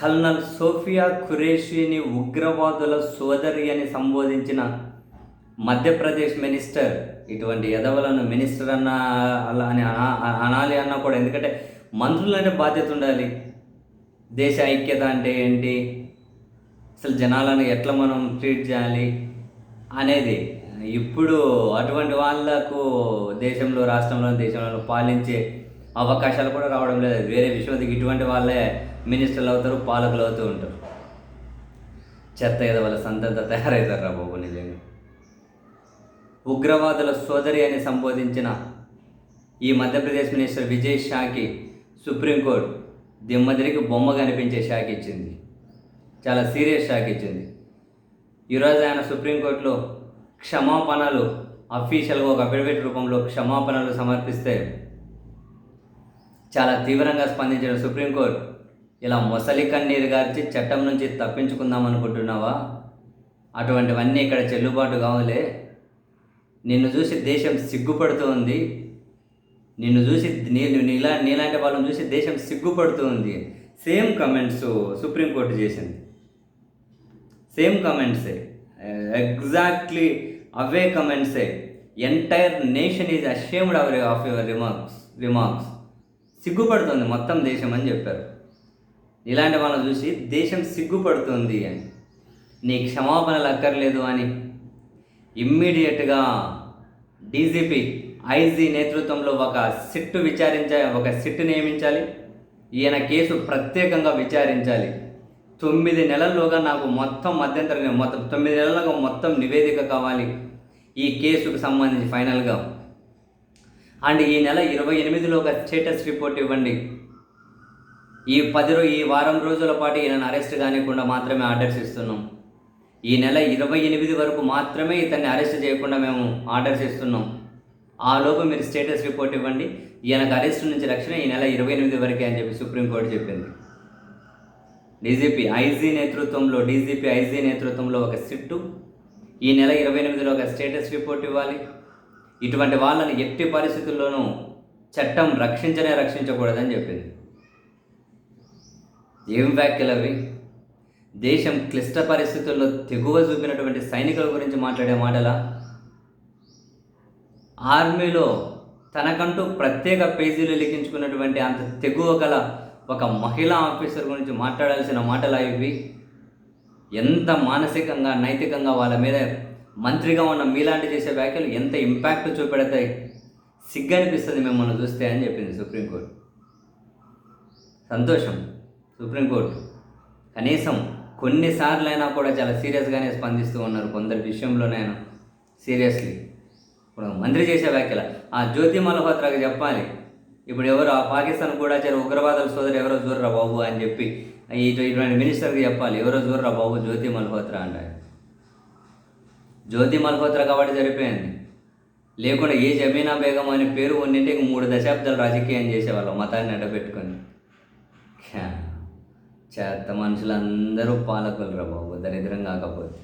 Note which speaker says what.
Speaker 1: Colonel Sophia ఖురేషిని ఉగ్రవాదుల సోదరి అని సంబోధించిన మధ్యప్రదేశ్ మినిస్టర్ ఇటువంటి ఎదవలను మినిస్టర్ అన్న అలా అని అనాలి అన్నా కూడా ఎందుకంటే మంత్రులనే బాధ్యత ఉండాలి. దేశ ఐక్యత అంటే ఏంటి? అసలు జనాలను ఎట్లా మనం ట్రీట్ చేయాలి అనేది ఇప్పుడు అటువంటి వాళ్ళకు దేశంలో రాష్ట్రంలో దేశంలో పాలించే అవకాశాలు కూడా రావడం లేదు. వేరే విషయం. ఇటువంటి వాళ్ళే మినిస్టర్లు అవుతారు పాలకులు అవుతూ ఉంటారు. చెత్త ఏదో వాళ్ళ సంతంత తయారవుతారు రా బాబు నిజంగా. ఉగ్రవాదుల సోదరి అని సంబోధించిన ఈ మధ్యప్రదేశ్ మినిస్టర్ విజయ్ షాకి సుప్రీంకోర్టు దిమ్మదిరికి బొమ్మ కనిపించే షాక్ ఇచ్చింది. చాలా సీరియస్ షాక్ ఇచ్చింది. ఈరోజు ఆయన సుప్రీంకోర్టులో క్షమాపణలు అఫీషియల్గా ఒక అఫిడవిట్ రూపంలో క్షమాపణలు సమర్పిస్తే చాలా తీవ్రంగా స్పందించిన సుప్రీంకోర్టు ఇలా మొసలి కన్నీరు గార్చి చట్టం నుంచి తప్పించుకుందాం అనుకుంటున్నావా? అటువంటివన్నీ ఇక్కడ చెల్లుబాటు కావులే. నిన్ను చూసి దేశం సిగ్గుపడుతూ ఉంది. నిన్ను చూసి నేను నీలా నీలాంటి వాళ్ళని చూసి దేశం సిగ్గుపడుతూ ఉంది. సేమ్ కమెంట్స్ సుప్రీంకోర్టు చేసింది. సేమ్ కమెంట్సే. ఎగ్జాక్ట్లీ అవే కమెంట్సే. Entire nation is ashamed our of your remarks remarks. సిగ్గుపడుతుంది మొత్తం దేశం అని చెప్పారు. ఇలాంటి వాళ్ళని చూసి దేశం సిగ్గుపడుతుంది అని. నీ క్షమాపణలు అక్కర్లేదు అని ఇమ్మీడియట్గా డీజీపీ ఐజీ నేతృత్వంలో ఒక సిట్టు విచారించ ఒక సిట్టు నియమించాలి. ఈయన కేసు ప్రత్యేకంగా విచారించాలి. తొమ్మిది నెలల్లోగా నాకు మొత్తం మధ్యంతర మొత్తం తొమ్మిది నెలలుగా మొత్తం నివేదిక కావాలి. ఈ కేసుకు సంబంధించి ఫైనల్గా. అండ్ ఈ నెల ఇరవై ఎనిమిదిలోగా స్టేటస్ రిపోర్ట్ ఇవ్వండి. ఈ పది రో ఈ వారం రోజుల పాటు ఈయనను అరెస్ట్ కానికుండా మాత్రమే ఆర్డర్స్ ఇస్తున్నాం. ఈ నెల ఇరవై ఎనిమిది వరకు మాత్రమే ఇతన్ని అరెస్ట్ చేయకుండా మేము ఆర్డర్స్ ఇస్తున్నాం. ఆ లోపు మీరు స్టేటస్ రిపోర్ట్ ఇవ్వండి. ఈయనకు అరెస్ట్ నుంచి రక్షణ ఈ నెల ఇరవై ఎనిమిది వరకే అని చెప్పి సుప్రీంకోర్టు చెప్పింది. డీజీపీ ఐజీ నేతృత్వంలో డీజీపీ ఐజీ నేతృత్వంలో ఒక సిట్టు. ఈ నెల ఇరవై ఎనిమిదిలో ఒక స్టేటస్ రిపోర్ట్ ఇవ్వాలి. ఇటువంటి వాళ్ళని ఎట్టి పరిస్థితుల్లోనూ చట్టం రక్షించనే రక్షించకూడదని చెప్పింది. ఏం వ్యాఖ్యలు అవి? దేశం క్లిష్ట పరిస్థితుల్లో తెగువ చూపినటువంటి సైనికుల గురించి మాట్లాడే మాటలా? ఆర్మీలో తనకంటూ ప్రత్యేక పేజీలు లిఖించుకున్నటువంటి అంత తెగువ గల ఒక మహిళా ఆఫీసర్ గురించి మాట్లాడాల్సిన మాటలా ఇవి? ఎంత మానసికంగా నైతికంగా వాళ్ళ మీద మంత్రిగా ఉన్న మీలాంటి చేసే వ్యాఖ్యలు ఎంత ఇంపాక్ట్ చూపెడతాయి? సిగ్గనిపిస్తుంది మిమ్మల్ని చూస్తే అని చెప్పింది సుప్రీంకోర్టు. సంతోషం సుప్రీంకోర్టు. కనీసం కొన్నిసార్లు అయినా కూడా చాలా సీరియస్గానే స్పందిస్తూ ఉన్నారు కొందరి విషయంలోనైనా. సీరియస్లీ. ఇప్పుడు మంత్రి చేసే వ్యాఖ్యల. ఆ జ్యోతి మల్హోత్రాకి చెప్పాలి. ఇప్పుడు ఎవరు ఆ పాకిస్తాన్ కూడా చాలా ఉగ్రవాదుల సోదరు ఎవరో చూడరా బాబు అని చెప్పి ఇటు ఇటువంటి మినిస్టర్కి చెప్పాలి. ఎవరో చూర్రా బాబు జ్యోతి మల్హోత్రా అంటారు జ్యోతి మల్హోత్రా కాబట్టి సరిపోయింది లేకుండా ఏ జమీనా బేగం అనే పేరు ఉన్నింటే మూడు దశాబ్దాలు రాజకీయం చేసేవాళ్ళం మతాన్ని అడ్డపెట్టుకొని చేత మనుషులందరూ పాలకులు రా బాబు దరిద్రం కాకపోతే.